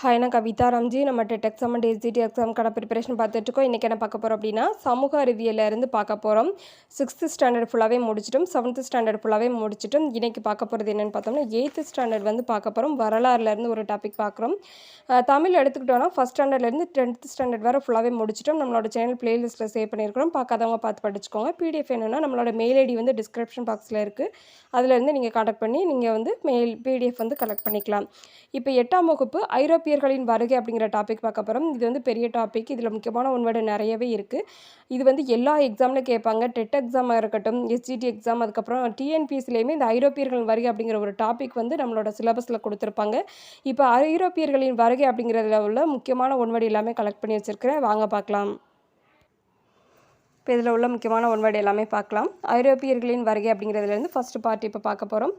Hi நான் கவிதா ராம்ஜி. நம்ம TET exam and SGT எக்ஸாமுக்கான ப்ரிப்பரேஷன் பார்த்துட்ருக்கோம் இன்றைக்கி என்ன பார்க்க போகிறோம் அப்படின்னா சமூக அறிவியலேருந்து பார்க்க போகிறோம் சிக்ஸ்த்து ஸ்டாண்டர்ட் ஃபுல்லாகவே முடிச்சிட்டோம். செவன்த்து ஸ்டாண்டர்ட் ஃபுல்லாகவே முடிச்சிட்டோம். இன்றைக்கி பார்க்க போகிறது என்னென்னு பார்த்தோம்னா எயித்து ஸ்டாண்டர்ட் வந்து பார்க்க போகிறோம் வரலாறுலேருந்து ஒரு டாபிக் பார்க்குறோம். தமிழ் எடுத்துக்கிட்டோம்னா ஃபஸ்ட் ஸ்டாண்டர்ட்லேருந்து டென்த்து ஸ்டாண்டர்ட் வரை ஃபுல்லாகவே முடிச்சிட்டோம். நம்மளோட சேனல் பிளேலிஸ்ட்டில் சேவ் பண்ணியிருக்கிறோம். பார்க்காதவங்க பார்த்து படிச்சுக்கோங்க. பிடிஎஃப் என்னென்னா நம்மளோட மெயில் ஐடி வந்து டிஸ்கிரிப்ஷன் பாக்ஸில் இருக்குது அதுலேருந்து நீங்கள் காண்டாக்ட் பண்ணி நீங்கள் வந்து மெயில் பிடிஎஃப் வந்து கலெக்ட் பண்ணிக்கலாம். இப்போ எட்டாம் வகுப்பு ஐரோப்பியர்களின் வருகை அப்படிங்கிற டாபிக் பார்க்க போகிறோம் இது வந்து பெரிய டாபிக் இதில் முக்கியமான ஒன்வேர்டு நிறையவே இருக்குது இது வந்து எல்லா எக்ஸாம்லையும் கேட்பாங்க. டெட் எக்ஸாமாக இருக்கட்டும் எஸ்ஜிடி எக்ஸாம் அதுக்கப்புறம் டிஎன்பிஎஸ்சிலையுமே இந்த ஐரோப்பியர்கள் வருகை அப்படிங்கிற ஒரு டாபிக் வந்து நம்மளோட சிலபஸில் கொடுத்துருப்பாங்க. இப்போ ஐரோப்பியர்களின் வருகை அப்படிங்கிறதுல உள்ள முக்கியமான ஒன்வேர்டு எல்லாமே கலெக்ட் பண்ணி வச்சுருக்கிறேன். வாங்க பார்க்கலாம். இப்போ இதில் உள்ள முக்கியமான ஒன்வேர்டு எல்லாமே பார்க்கலாம். ஐரோப்பியர்களின் வருகை அப்படிங்கிறதுலேருந்து ஃபஸ்ட்டு பார்ட் இப்போ பார்க்க போகிறோம்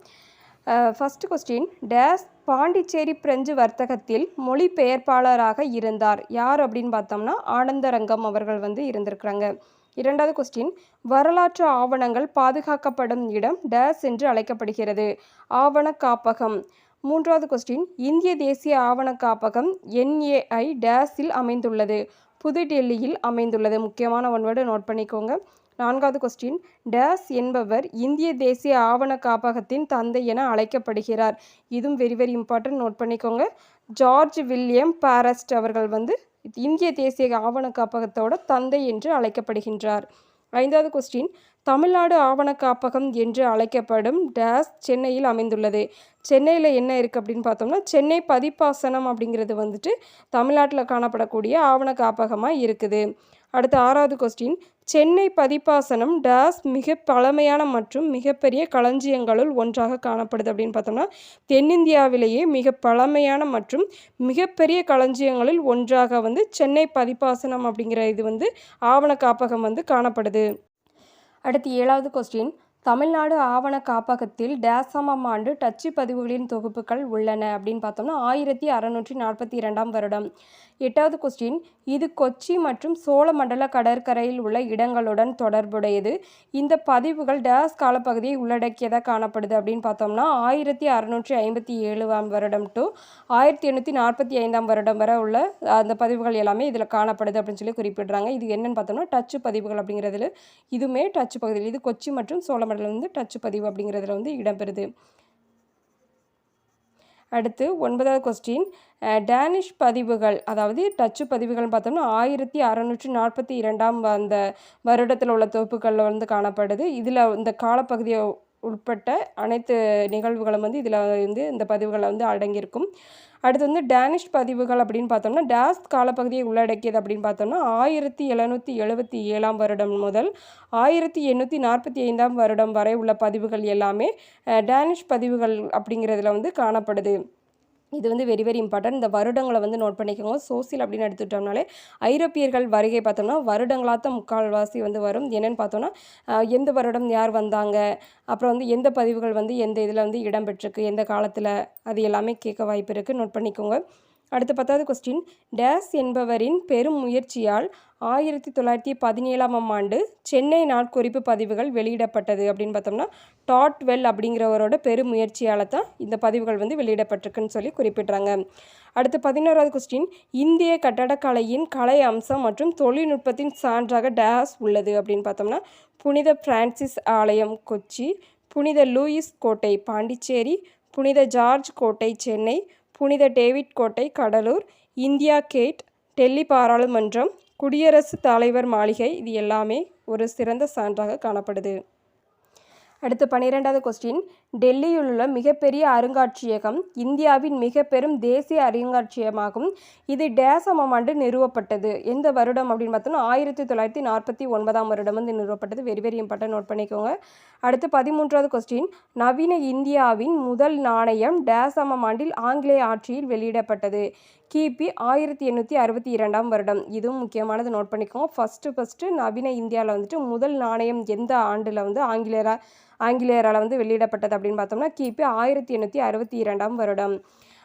ஃபஸ்ட்டு கொஸ்டின் டேஸ் பாண்டிச்சேரி பிரெஞ்சு வர்த்தகத்தில் மொழிபெயர்ப்பாளராக இருந்தார். யார் அப்படின்னு பார்த்தோம்னா ஆனந்தரங்கம் அவர்கள் வந்து இருந்திருக்கிறாங்க. இரண்டாவது கொஸ்டின் வரலாற்று ஆவணங்கள் பாதுகாக்கப்படும் இடம் டேஸ் என்று அழைக்கப்படுகிறது. ஆவண காப்பகம் மூன்றாவது கொஸ்டின் இந்திய தேசிய ஆவண காப்பகம் என்ஏஐ டேஸில் அமைந்துள்ளது. புதுடெல்லியில் அமைந்துள்ளது. முக்கியமான ஒன்வேர்டு நோட் பண்ணிக்கோங்க. நான்காவது கொஸ்டின் டேஸ் என்பவர் இந்திய தேசிய ஆவண காப்பகத்தின் தந்தை என அழைக்கப்படுகிறார். இதுவும் வெரி வெரி இம்பார்ட்டன்ட் நோட் பண்ணிக்கோங்க. ஜார்ஜ் வில்லியம் பாரஸ்ட் அவர்கள் வந்து இந்திய தேசிய ஆவண காப்பகத்தோட தந்தை என்று அழைக்கப்படுகின்றார். ஐந்தாவது கொஸ்டின் தமிழ்நாடு ஆவண காப்பகம் என்று அழைக்கப்படும் டேஸ் சென்னையில் அமைந்துள்ளது. சென்னையில் என்ன இருக்குது அப்படின்னு பார்த்தோம்னா சென்னை பதிப்பாசனம் அப்படிங்கிறது வந்துட்டு தமிழ்நாட்டில் காணப்படக்கூடிய ஆவண காப்பகமாக இருக்குது. அடுத்த ஆறாவது கொஸ்டின் சென்னை பதிப்பாசனம் டேஸ் மிக பழமையான மற்றும் மிகப்பெரிய களஞ்சியங்களுள் ஒன்றாக காணப்படுது அப்படின்னு பார்த்தோம்னா தென்னிந்தியாவிலேயே மிக பழமையான மற்றும் மிகப்பெரிய களஞ்சியங்களில் ஒன்றாக வந்து சென்னை பதிப்பாசனம் அப்படிங்கிற இது வந்து ஆவண காப்பகம் வந்து காணப்படுது. அடுத்து ஏழாவது கொஸ்டின் தமிழ்நாடு ஆவண காப்பகத்தில் டேசமம் ஆண்டு டச்சு பதிவுகளின் தொகுப்புகள் உள்ளன அப்படின்னு பார்த்தோம்னா ஆயிரத்தி அறநூற்றி நாற்பத்தி இரண்டாம் வருடம். எட்டாவது கொஸ்டின் இது கொச்சி மற்றும் சோழமண்டல கடற்கரையில் உள்ள இடங்களுடன் தொடர்புடையது. இந்த பதிவுகள் டேஸ் காலப்பகுதியை உள்ளடக்கியதாக காணப்படுது அப்படின்னு பார்த்தோம்னா ஆயிரத்தி அறநூற்றி ஐம்பத்தி ஏழுவாம் வருடம் டு ஆயிரத்தி எண்ணூற்றி நாற்பத்தி ஐந்தாம் வருடம் வரை உள்ள அந்த பதிவுகள் எல்லாமே இதில் காணப்படுது அப்படின்னு சொல்லி குறிப்பிடுறாங்க. இது என்னன்னு பார்த்தோம்னா டச்சு பதிவுகள் அப்படிங்கிறதுல இதுவுமே டச்சு பகுதியில் இது கொச்சி மற்றும் சோழமண்டலம் வந்து டச்சு பதிவு அப்படிங்கிறதுல வந்து இடம்பெறுது. அடுத்து ஒன்பதாவது கொஸ்டின் டேனிஷ் பதிவுகள் அதாவது டச்சு பதிவுகள்னு பார்த்தோம்னா ஆயிரத்தி அறநூற்றி நாற்பத்தி இரண்டாம் அந்த வருடத்தில் உள்ள தொகுப்புகளில் வந்து காணப்படுது. இதில் இந்த காலப்பகுதியை உட்பட்ட அனைத்து நிகழ்வுகளும் வந்து இதில் வந்து இந்த பதிவுகளில் வந்து அடங்கியிருக்கும். அடுத்து வந்து டேனிஷ் பதிவுகள் அப்படின்னு பார்த்தோம்னா டேஸ் காலப்பகுதியை உள்ளடக்கியது அப்படின்னு பார்த்தோம்னா ஆயிரத்தி எழுநூற்றி எழுபத்தி ஏழாம் வருடம் முதல் ஆயிரத்தி எண்ணூற்றி நாற்பத்தி ஐந்தாம் வருடம் வரை உள்ள பதிவுகள் எல்லாமே டேனிஷ் பதிவுகள் அப்படிங்கிறதுல வந்து காணப்படுது. இது வந்து வெரி வெரி இம்பார்ட்டன்ட் இந்த வருடங்களை வந்து நோட் பண்ணிக்கோங்க. சோசியல் அப்படின்னு எடுத்துட்டோம்னாலே ஐரோப்பியர்கள் வருகை பார்த்தோம்னா வருடங்களாத்த முக்கால்வாசி வந்து வரும். என்னென்னு பார்த்தோம்னா எந்த வருடம் யார் வந்தாங்க? அப்புறம் வந்து எந்த பதிவுகள் வந்து எந்த இதில் வந்து இடம்பெற்றிருக்கு எந்த காலத்தில் அது எல்லாமே கேட்க வாய்ப்பு இருக்குது நோட் பண்ணிக்கோங்க. அடுத்த பத்தாவது கொஸ்டின் டேஸ் என்பவரின் பெரும் முயற்சியால் ஆயிரத்தி தொள்ளாயிரத்தி பதினேழாம் ஆண்டு சென்னை நாட்குறிப்பு பதிவுகள் வெளியிடப்பட்டது அப்படின்னு பார்த்தோம்னா டாட் வெல் அப்படிங்கிறவரோட பெரும் முயற்சியால் தான் இந்த பதிவுகள் வந்து வெளியிடப்பட்டிருக்குன்னு சொல்லி குறிப்பிட்றாங்க. அடுத்து பதினோராவது கொஸ்டின் இந்திய கட்டடக்கலையின் கலை அம்சம் மற்றும் தொழில்நுட்பத்தின் சான்றாக டேஸ் உள்ளது அப்படின்னு பார்த்தோம்னா புனித பிரான்சிஸ் ஆலயம் கொச்சி புனித லூயிஸ் கோட்டை பாண்டிச்சேரி புனித ஜார்ஜ் கோட்டை சென்னை புனித டேவிட் கோட்டை கடலூர் இந்தியா கேட் டெல்லி பாராளுமன்றம் குடியரசுத் தலைவர் மாளிகை இது எல்லாமே ஒரு சிறந்த சான்றாக காணப்படுது. அடுத்து பன்னிரெண்டாவது கொஸ்டின் டெல்லியில் உள்ள மிகப்பெரிய அருங்காட்சியகம் இந்தியாவின் மிக பெரும் தேசிய அருங்காட்சியகமாகும். இது டேசமம் ஆண்டு நிறுவப்பட்டது. எந்த வருடம் அப்படின்னு பார்த்தோம்னா ஆயிரத்தி தொள்ளாயிரத்தி நாற்பத்தி ஒன்பதாம் வருடம் வந்து நிறுவப்பட்டது. வெரி வெரி இம்பார்ட்டன் நோட் பண்ணிக்கோங்க. அடுத்து பதிமூன்றாவது கொஸ்டின் நவீன இந்தியாவின் முதல் நாணயம் டேசமம் ஆண்டில் ஆங்கிலேய ஆட்சியில் வெளியிடப்பட்டது. கிபி ஆயிரத்தி எண்ணூற்றி அறுபத்தி இரண்டாம் வருடம். இதுவும் முக்கியமானது நோட் பண்ணிக்கோங்க. ஃபஸ்ட்டு ஃபஸ்ட்டு நவீன இந்தியாவில் வந்துட்டு முதல் நாணயம் எந்த ஆண்டில் வந்து ஆங்கிலேயரா ஆங்கிலேயரால் வந்து வெளியிடப்பட்டது அப்படின்னு பார்த்தோம்னா கிபி ஆயிரத்தி எண்ணூற்றி அறுபத்தி இரண்டாம் வருடம்.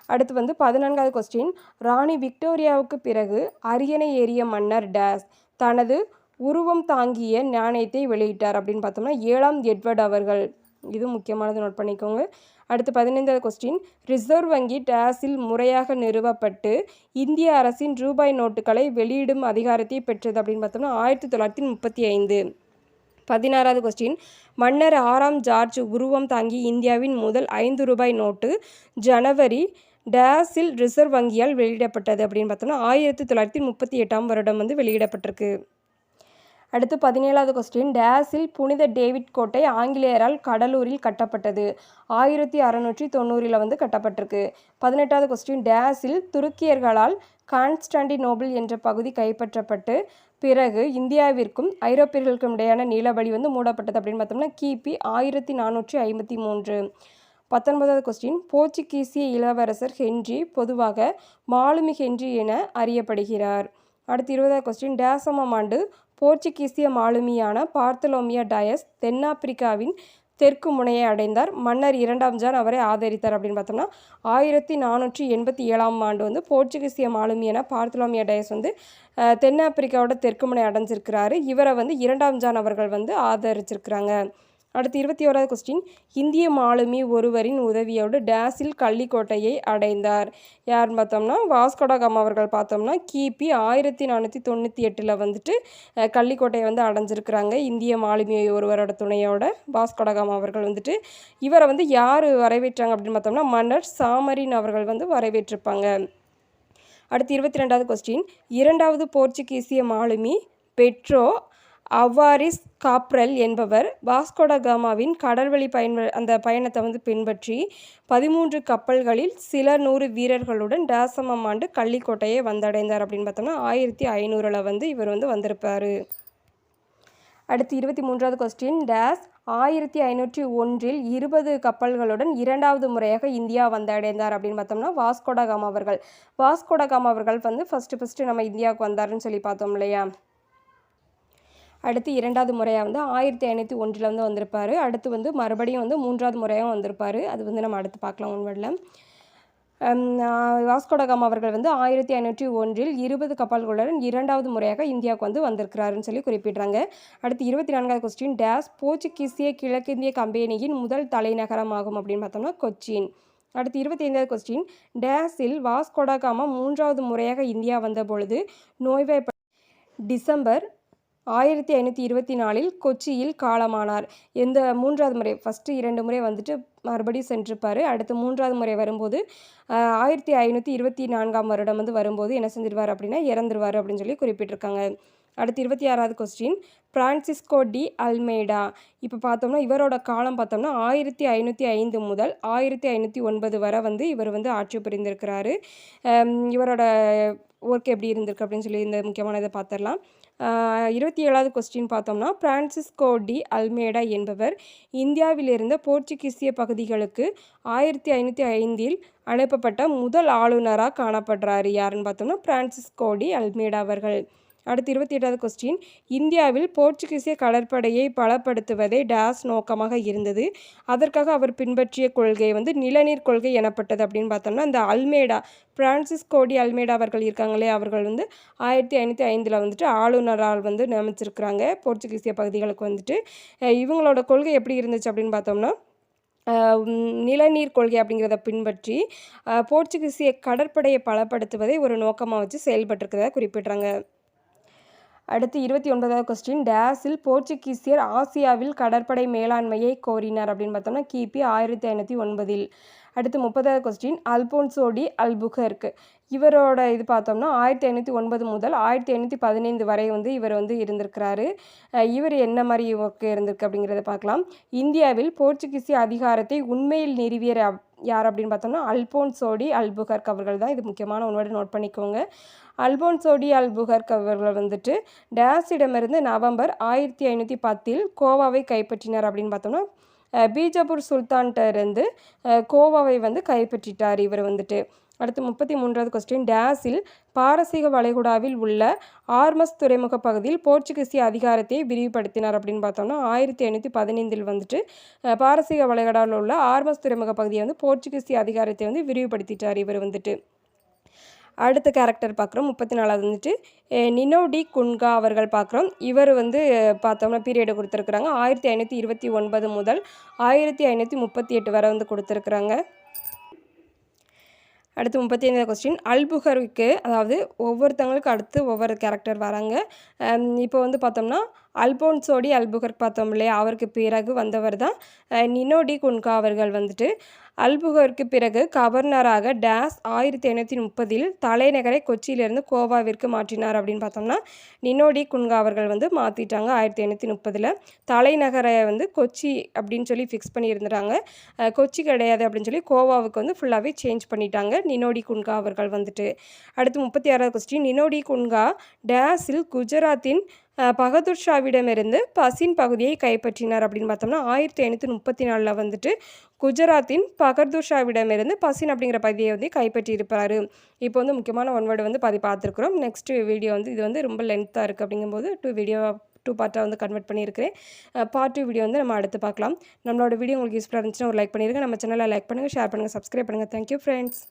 அடுத்து வந்து பதினான்காவது கொஸ்டின் ராணி விக்டோரியாவுக்கு பிறகு அரியணை ஏறிய மன்னர் டேஸ் தனது உருவம் தாங்கிய நாணயத்தை வெளியிட்டார் அப்படின்னு பார்த்தோம்னா ஏழாம் எட்வர்ட் அவர்கள். இது முக்கியமானது நோட் பண்ணிக்கோங்க. அடுத்து பதினைந்தாவது கொஸ்டின் ரிசர்வ் வங்கி டேஸில் முறையாக நிறுவப்பட்டு இந்திய அரசின் ரூபாய் நோட்டுகளை வெளியிடும் அதிகாரத்தை பெற்றது அப்படின்னு பார்த்தோம்னா ஆயிரத்தி தொள்ளாயிரத்தி முப்பத்தி ஐந்து. பதினாறாவது கொஸ்டின் மன்னர் ஆறாம் ஜார்ஜ் உருவம் தாங்கி இந்தியாவின் முதல் ஐந்து ரூபாய் நோட்டு ஜனவரி டேஸில் ரிசர்வ் வங்கியால் வெளியிடப்பட்டது அப்படின்னு பார்த்தோம்னா ஆயிரத்தி தொள்ளாயிரத்தி முப்பத்தி எட்டாம் வருடம் வந்து வெளியிடப்பட்டிருக்கு. அடுத்து பதினேழாவது கொஸ்டின் டேஸில் புனித டேவிட் கோட்டை ஆங்கிலேயரால் கடலூரில் கட்டப்பட்டது. ஆயிரத்தி அறநூற்றி தொண்ணூறில் வந்து கட்டப்பட்டிருக்கு. பதினெட்டாவது கொஸ்டின் டேஸில் துருக்கியர்களால் கான்ஸ்டாண்டினோபிள் என்ற பகுதி கைப்பற்றப்பட்டு பிறகு இந்தியாவிற்கும் ஐரோப்பியர்களுக்கும் இடையான நீலவழி வந்து மூடப்பட்டது அப்படின்னு பார்த்தோம்னா கிபி ஆயிரத்தி நானூற்றி ஐம்பத்தி மூன்று. பத்தொன்பதாவது கொஸ்டின் போர்ச்சுகீசிய இளவரசர் ஹென்றி பொதுவாக மாலுமி ஹென்றி என அறியப்படுகிறார். அடுத்து இருபதாவது கொஸ்டின் டேசமம் ஆண்டு போர்ச்சுகீசிய மாலுமியான பார்த்தலோமியா டயஸ் தென்னாப்பிரிக்காவின் தெற்கு முனையை அடைந்தார். மன்னர் இரண்டாம் ஜான் அவரை ஆதரித்தார் அப்படின்னு பார்த்தோம்னா ஆயிரத்தி நானூற்றி எண்பத்தி ஏழாம் ஆண்டு வந்து போர்ச்சுகீசிய மாலுமியான பார்த்தலோமியா டயஸ் வந்து தென்னாப்பிரிக்காவோட தெற்கு முனை அடைஞ்சிருக்கிறாரு. இவரை வந்து இரண்டாம் ஜான் அவர்கள் வந்து ஆதரிச்சிருக்கிறாங்க. அடுத்து இருபத்தி ஓராவது கொஸ்டின் இந்திய மாலுமி ஒருவரின் உதவியோடு டேஸில் கள்ளிக்கோட்டையை அடைந்தார். யாருன்னு பார்த்தோம்னா வாஸ்கோடகாம் அவர்கள் பார்த்தோம்னா கிபி ஆயிரத்தி நானூற்றி தொண்ணூற்றி எட்டில் வந்துட்டு கள்ளிக்கோட்டையை வந்து அடைஞ்சிருக்கிறாங்க. இந்திய மாலுமி ஒருவரோட துணையோட வாஸ்கோடகாம் அவர்கள் வந்துட்டு இவரை வந்து யார் வரவேற்றாங்க அப்படின்னு பார்த்தோம்னா மன்னர் சாமரின் அவர்கள் வந்து வரவேற்றிருப்பாங்க. அடுத்து இருபத்தி ரெண்டாவது கொஸ்டின் இரண்டாவது போர்ச்சுகீசிய மாலுமி பெட்ரோ அவ்வாரிஸ் காப்ரல் என்பவர் வாஸ்கோடகாமாவின் கடல்வழி பயன் அந்த பயணத்தை வந்து பின்பற்றி பதிமூன்று கப்பல்களில் சில நூறு வீரர்களுடன் டேசமம் ஆண்டு கள்ளிக்கோட்டையை வந்தடைந்தார் அப்படின்னு பார்த்தோம்னா ஆயிரத்தி ஐநூறில் வந்து இவர் வந்து வந்திருப்பார். அடுத்து இருபத்தி மூன்றாவது கொஸ்டின் டேஸ் ஆயிரத்தி ஐநூற்றி ஒன்றில் இருபது கப்பல்களுடன் இரண்டாவது முறையாக இந்தியா வந்தடைந்தார் அப்படின்னு பார்த்தோம்னா வாஸ்கோடகாம் அவர்கள். வாஸ்கோடகாம் அவர்கள் வந்து ஃபஸ்ட்டு ஃபஸ்ட்டு நம்ம இந்தியாவுக்கு வந்தாருன்னு சொல்லி பார்த்தோம் இல்லையா? அடுத்து இரண்டாவது முறையாக வந்து ஆயிரத்தி ஐநூற்றி ஒன்றில் வந்து வந்திருப்பார். அடுத்து வந்து மறுபடியும் வந்து மூன்றாவது முறையாகவும் வந்திருப்பார். அது வந்து நம்ம அடுத்து பார்க்கலாம் உண்மையில். வாஸ்கோடகாம் அவர்கள் வந்து ஆயிரத்தி ஐநூற்றி ஒன்றில் இருபது கப்பல்களுடன் இரண்டாவது முறையாக இந்தியாவுக்கு வந்து வந்திருக்கிறாருன்னு சொல்லி குறிப்பிடுறாங்க. அடுத்து இருபத்தி நான்காவது கொஸ்டின் டேஸ் போர்ச்சுகீசிய கிழக்கிந்திய கம்பெனியின் முதல் தலைநகரம் ஆகும் அப்படின்னு பார்த்தோம்னா கொச்சின். அடுத்து இருபத்தி ஐந்தாவது கொஸ்டின் டேஸில் வாஸ்கோடகாமா மூன்றாவது முறையாக இந்தியா வந்த பொழுது நோய்வாய்ப்ப டிசம்பர் ஆயிரத்தி ஐநூற்றி இருபத்தி நாலில் கொச்சியில் காலமானார். எந்த மூன்றாவது முறை ஃபஸ்ட்டு இரண்டு முறை வந்துட்டு மறுபடியும் சென்றிருப்பார். அடுத்து மூன்றாவது முறை வரும்போது ஆயிரத்தி ஐநூற்றி இருபத்தி நான்காம் வருடம் வந்து வரும்போது என்ன செஞ்சிருவார் அப்படின்னா இறந்துருவார் அப்படின்னு சொல்லி குறிப்பிட்டிருக்காங்க. அடுத்து இருபத்தி ஆறாவது கொஸ்டின் பிரான்சிஸ்கோ டி அல்மேடா இப்போ பார்த்தோம்னா இவரோட காலம் பார்த்தோம்னா ஆயிரத்தி ஐநூற்றி ஐந்து முதல் ஆயிரத்தி ஐநூற்றி ஒன்பது வரை வந்து இவர் வந்து ஆட்சி புரிந்திருக்கிறாரு. இவரோட ஒர்க் எப்படி இருந்திருக்கு அப்படின்னு சொல்லி இந்த முக்கியமான இதை பார்த்துடலாம். இருபத்தி ஏழாவது கொஸ்டின் பார்த்தோம்னா பிரான்சிஸ்கோ டி அல்மேடா என்பவர் இந்தியாவிலிருந்த போர்ச்சுகீசிய பகுதிகளுக்கு ஆயிரத்தி ஐநூற்றி ஐந்தில் அனுப்பப்பட்ட முதல் ஆளுநராக காணப்படுறாரு. யாருன்னு பார்த்தோம்னா பிரான்சிஸ்கோ டி அல்மேடா அவர்கள். அடுத்து இருபத்தி எட்டாவது கொஸ்டின் இந்தியாவில் போர்ச்சுகீசிய கடற்படையை பலப்படுத்துவதே டேஸ் நோக்கமாக இருந்தது. அதற்காக அவர் பின்பற்றிய கொள்கை வந்து நிலநீர் கொள்கை எனப்பட்டது அப்படின்னு பார்த்தோம்னா இந்த அல்மேடா பிரான்சிஸ் கோடி அல்மேடா அவர்கள் இருக்காங்களே அவர்கள் வந்து ஆயிரத்தி ஐநூற்றி ஐந்தில் வந்துட்டு ஆளுநரால் வந்து நியமிச்சிருக்கிறாங்க போர்ச்சுகீசிய பகுதிகளுக்கு வந்துட்டு. இவங்களோட கொள்கை எப்படி இருந்துச்சு அப்படின்னு பார்த்தோம்னா நிலநீர் கொள்கை அப்படிங்கிறத பின்பற்றி போர்ச்சுகீசிய கடற்படையை பலப்படுத்துவதை ஒரு நோக்கமாக வச்சு செயல்பட்டிருக்கிறத குறிப்பிட்றாங்க. அடுத்து இருபத்தி ஒன்பதாவது கொஸ்டின் டேஸில் போர்ச்சுகீசியர் ஆசியாவில் கடற்படை மேலாண்மையை கோரினார் அப்படின்னு பார்த்தோம்னா கிபி ஆயிரத்தி ஐநூற்றி ஒன்பதில். அடுத்து முப்பதாவது கொஸ்டின் அல்போன்சோடி அல்புகர்க் இவரோட இது பார்த்தோம்னா ஆயிரத்தி ஐநூற்றி ஒன்பது முதல் ஆயிரத்தி ஐநூற்றி பதினைந்து வரை வந்து இவர் வந்து இருந்திருக்கிறாரு. இவர் என்ன மாதிரி ஒர்க் இருந்திருக்கு அப்படிங்கிறத பார்க்கலாம். இந்தியாவில் போர்ச்சுகீசிய அதிகாரத்தை உண்மையில் நிறுவியர் யார் அப்படின்னு பார்த்தோம்னா அல்போன்சோடி அல்புகர்க் அவர்கள் தான். இது முக்கியமான உன்னோட நோட் பண்ணிக்கோங்க. அல்போன்சோடி அல்புகர்க் அவர்கள் வந்துட்டு டேஸிடமிருந்து நவம்பர் ஆயிரத்தி ஐநூற்றி பத்தில் கோவாவை கைப்பற்றினார் அப்படின்னு பார்த்தோம்னா பீஜப்பூர் சுல்தான்கிட்ட இருந்து கோவாவை வந்து கைப்பற்றிட்டார் இவர் வந்துட்டு. அடுத்து முப்பத்தி மூன்றாவது கொஸ்டின் டேஸில் பாரசீக வளைகுடாவில் உள்ள ஆர்மஸ் துறைமுக பகுதியில் போர்ச்சுகீசிய அதிகாரத்தை விரிவுபடுத்தினார் அப்படின்னு பார்த்தோம்னா ஆயிரத்தி ஐநூற்றி பதினைந்தில் வந்துட்டு பாரசீக வளைகுடாவில் உள்ள ஆர்மஸ் துறைமுக பகுதியை வந்து போர்ச்சுகீசிய அதிகாரத்தை வந்து விரிவுபடுத்திட்டார் இவர் வந்துட்டு. அடுத்த கேரக்டர் பார்க்குறோம் முப்பத்தி நாலாவது வந்துட்டு நினோடி குன்கா அவர்கள் பார்க்குறோம் இவர் வந்து பார்த்தோம்னா பீரியடு கொடுத்துருக்குறாங்க. ஆயிரத்தி ஐநூற்றி இருபத்தி ஒன்பது முதல் ஆயிரத்தி ஐநூற்றி முப்பத்தி எட்டு வரை வந்து கொடுத்துருக்குறாங்க. அடுத்து முப்பத்தி ஐந்தாவது கொஸ்டின் அல்புகருக்கு அதாவது ஒவ்வொருத்தவங்களுக்கு அடுத்து ஒவ்வொரு கேரக்டர் வராங்க. இப்போ வந்து பார்த்தோம்னா அல்போன்சோடி அல்புகர் பார்த்தோம் இல்லையா? அவருக்கு பிறகு வந்தவர் தான் நினோடி குன்கா அவர்கள் வந்துட்டு. அல்புகருக்கு பிறகு கவர்னராக டேஸ் ஆயிரத்தி ஐநூற்றி முப்பதில் தலைநகரை கொச்சியிலிருந்து கோவாவிற்கு மாற்றினார் அப்படின்னு பார்த்தோம்னா நினோடி குன்கா அவர்கள் வந்து மாற்றிட்டாங்க ஆயிரத்தி எண்ணூற்றி முப்பதில். தலைநகரை வந்து கொச்சி அப்படின்னு சொல்லி ஃபிக்ஸ் பண்ணியிருந்துட்டாங்க. கொச்சி கிடையாது அப்படின்னு சொல்லி கோவாவுக்கு வந்து ஃபுல்லாகவே சேஞ்ச் பண்ணிட்டாங்க நினோடி குன்கா அவர்கள் வந்துட்டு. அடுத்து முப்பத்தி ஆறாவது கொஸ்டின் நினோடி குன்கா டேஸில் குஜராத்தின் பகதூர் ஷாவிடமிருந்து பசின் பகுதியை கைப்பற்றினார் அப்படின்னு பார்த்தோம்னா ஆயிரத்தி ஐநூற்றி முப்பத்தி நாலில் வந்துட்டு குஜராத்தின் பகதூர் ஷாவிடமிருந்து பசின் அப்படிங்கிற பகுதியை வந்து கைப்பற்றியிருப்பார். இப்போ வந்து முக்கியமான ஒன் வேர்டு வந்து பாதி பார்த்துருக்குறோம். நெக்ஸ்ட் வீடியோ வந்து இது வந்து ரொம்ப லென்த்தாக இருக்குது அப்படிங்கும்போது டூ வீடியோ டூ பார்ட்டாக வந்து கன்வெர்ட் பண்ணியிருக்கிறேன். பார்ட் டூ வீடியோ வந்து நம்ம அடுத்து பார்க்கலாம். நம்மளோட வீடியோ உங்களுக்கு யூஸ்ஃபுல்லாக இருந்துச்சுன்னா ஒரு லைக் பண்ணிடுங்க நம்ம சேனலை லைக் பண்ணுங்கள் ஷேர் பண்ணுங்கள் சப்ஸ்கிரைப் பண்ணுங்கள் தேங்க்யூ ஃப்ரெண்ட்ஸ்